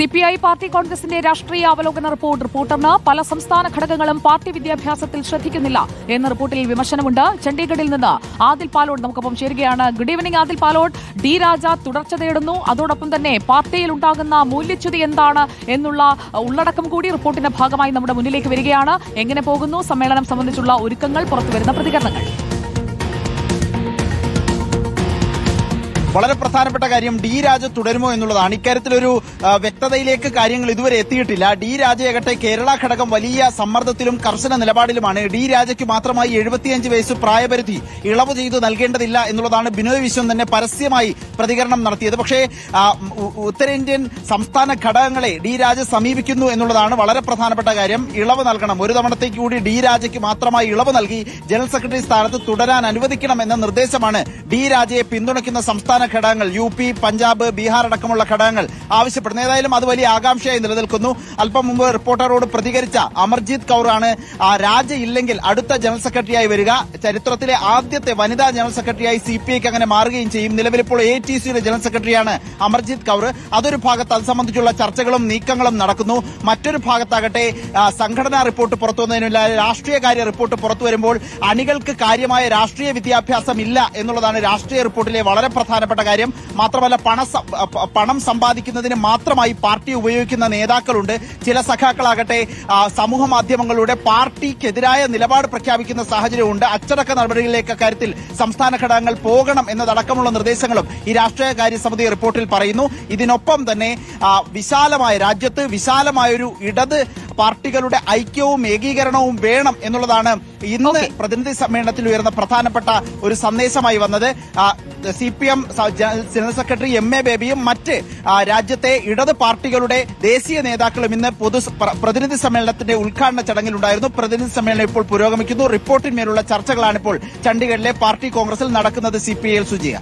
C P I party കോൺഗ്രസിന്റെ രാഷ്ട്രീയ അവലോകന റിപ്പോർട്ട് റിപ്പോർട്ടറിന് പല സംസ്ഥാന ഘടകങ്ങളും പാർട്ടി വിദ്യാഭ്യാസത്തിൽ ശ്രദ്ധിക്കുന്നില്ല എന്ന റിപ്പോർട്ടിൽ വിമർശനമുണ്ട്. ചണ്ഡീഗഡിൽ നിന്ന് ആദിൽ പാലോട് നമുക്കൊപ്പം ചേരുകയാണ്. Good evening Adil Palode D Raja തുടർച്ച തേടുന്നു. അതോടൊപ്പം തന്നെ പാർട്ടിയിൽ ഉണ്ടാകുന്ന മൂല്യച്യുതി എന്താണ് എന്നുള്ള ഉള്ളടക്കം കൂടി റിപ്പോർട്ടിന്റെ ഭാഗമായി നമ്മുടെ മുന്നിലേക്ക് വരികയാണ്. എങ്ങനെ പോകുന്നു? സമ്മേളനം സംബന്ധിച്ചുള്ള ഒരുക്കങ്ങൾ പുറത്തുവരുന്ന പ്രതികരണങ്ങൾ. വളരെ പ്രധാനപ്പെട്ട കാര്യം ഡി രാജ തുടരുമോ എന്നുള്ളതാണ്. ഇക്കാര്യത്തിലൊരു വ്യക്തതയിലേക്ക് കാര്യങ്ങൾ ഇതുവരെ എത്തിയിട്ടില്ല. ഡി രാജയാകട്ടെ കേരള ഘടകം വലിയ സമ്മർദ്ദത്തിലും കർശന നിലപാടിലുമാണ്. ഡി രാജയ്ക്ക് മാത്രമായി എഴുപത്തിയഞ്ച് വയസ്സ് പ്രായപരിധി ഇളവ് ചെയ്തു നൽകേണ്ടതില്ല എന്നുള്ളതാണ് ബിനോയ് വിശ്വം തന്നെ പരസ്യമായി പ്രതികരണം നടത്തിയത്. പക്ഷേ ഉത്തരേന്ത്യൻ സംസ്ഥാന ഘടകങ്ങളെ ഡി രാജ സമീപിക്കുന്നു എന്നുള്ളതാണ് വളരെ പ്രധാനപ്പെട്ട കാര്യം. ഇളവ് നൽകണം. ഒരു തവണത്തേക്ക് കൂടി ഡി രാജയ്ക്ക് മാത്രമായി ഇളവ് നൽകി ജനറൽ സെക്രട്ടറി സ്ഥാനത്ത് തുടരാൻ അനുവദിക്കണം എന്ന നിർദ്ദേശമാണ് ഡി രാജയെ പിന്തുണയ്ക്കുന്ന സംസ്ഥാന ഘടകങ്ങൾ യു പി പഞ്ചാബ് ബീഹാർ അടക്കമുള്ള ഘടകങ്ങൾ ആവശ്യപ്പെടുന്നു. ഏതായാലും അത് വലിയ ആകാംക്ഷയായി നിലനിൽക്കുന്നു. അല്പം മുമ്പ് റിപ്പോർട്ടറോട് പ്രതികരിച്ച അമർജീത് കൌറാണ് രാജ ഇല്ലെങ്കിൽ അടുത്ത ജനറൽ സെക്രട്ടറിയായി വരിക. ചരിത്രത്തിലെ ആദ്യത്തെ വനിതാ ജനറൽ സെക്രട്ടറിയായി സി പി ഐക്ക് അങ്ങനെ മാറുകയും ചെയ്യും. നിലവിലിപ്പോൾ എ ടി സിയുടെ ജനറൽ സെക്രട്ടറിയാണ് അമർജീത് കൌർ. അതൊരു ഭാഗത്ത് അത് സംബന്ധിച്ചുള്ള ചർച്ചകളും നീക്കങ്ങളും നടക്കുന്നു. മറ്റൊരു ഭാഗത്താകട്ടെ സംഘടനാ റിപ്പോർട്ട് പുറത്തു വന്നതിനുള്ള രാഷ്ട്രീയകാര്യ റിപ്പോർട്ട് പുറത്തു വരുമ്പോൾ അണികൾക്ക് കാര്യമായ രാഷ്ട്രീയ വിദ്യാഭ്യാസം ഇല്ല എന്നുള്ളതാണ് രാഷ്ട്രീയ റിപ്പോർട്ടിലെ വളരെ പ്രധാനപ്പെട്ട കാര്യം മാത്രമല്ല പണ പണം സമ്പാദിക്കുന്നതിന് മാത്രമായി പാർട്ടി ഉപയോഗിക്കുന്ന നേതാക്കളുണ്ട്. ചില സഖാക്കളാകട്ടെ സമൂഹ മാധ്യമങ്ങളിലൂടെ പാർട്ടിക്കെതിരായ നിലപാട് പ്രഖ്യാപിക്കുന്ന സാഹചര്യമുണ്ട്. അച്ചടക്ക നടപടികളിലേക്ക് കാര്യത്തിൽ സംസ്ഥാന ഘടകങ്ങൾ പോകണം എന്നതടക്കമുള്ള നിർദ്ദേശങ്ങളും ഈ രാഷ്ട്രീയ കാര്യ സമിതി റിപ്പോർട്ടിൽ പറയുന്നു. ഇതിനൊപ്പം തന്നെ വിശാലമായ രാജ്യത്ത് വിശാലമായൊരു ഇടത് പാർട്ടികളുടെ ഐക്യവും ഏകീകരണവും വേണം എന്നുള്ളതാണ് ഇന്ന് പ്രതിനിധി സമ്മേളനത്തിൽ ഉയർന്ന പ്രധാനപ്പെട്ട ഒരു സന്ദേശമായി വന്നത്. C P M general secretary M A ബേബിയും മറ്റ് രാജ്യത്തെ ഇടത് പാർട്ടികളുടെ ദേശീയ നേതാക്കളും ഇന്ന് പൊതു പ്രതിനിധി സമ്മേളനത്തിന്റെ ഉദ്ഘാടന ചടങ്ങിലുണ്ടായിരുന്നു. പ്രതിനിധി സമ്മേളനം ഇപ്പോൾ പുരോഗമിക്കുന്നു. റിപ്പോർട്ടിന്മേലുള്ള ചർച്ചകളാണ് ഇപ്പോൾ ചണ്ഡീഗഡിലെ പാർട്ടി കോൺഗ്രസിൽ നടക്കുന്നത് സി പി ഐ സുജിയ.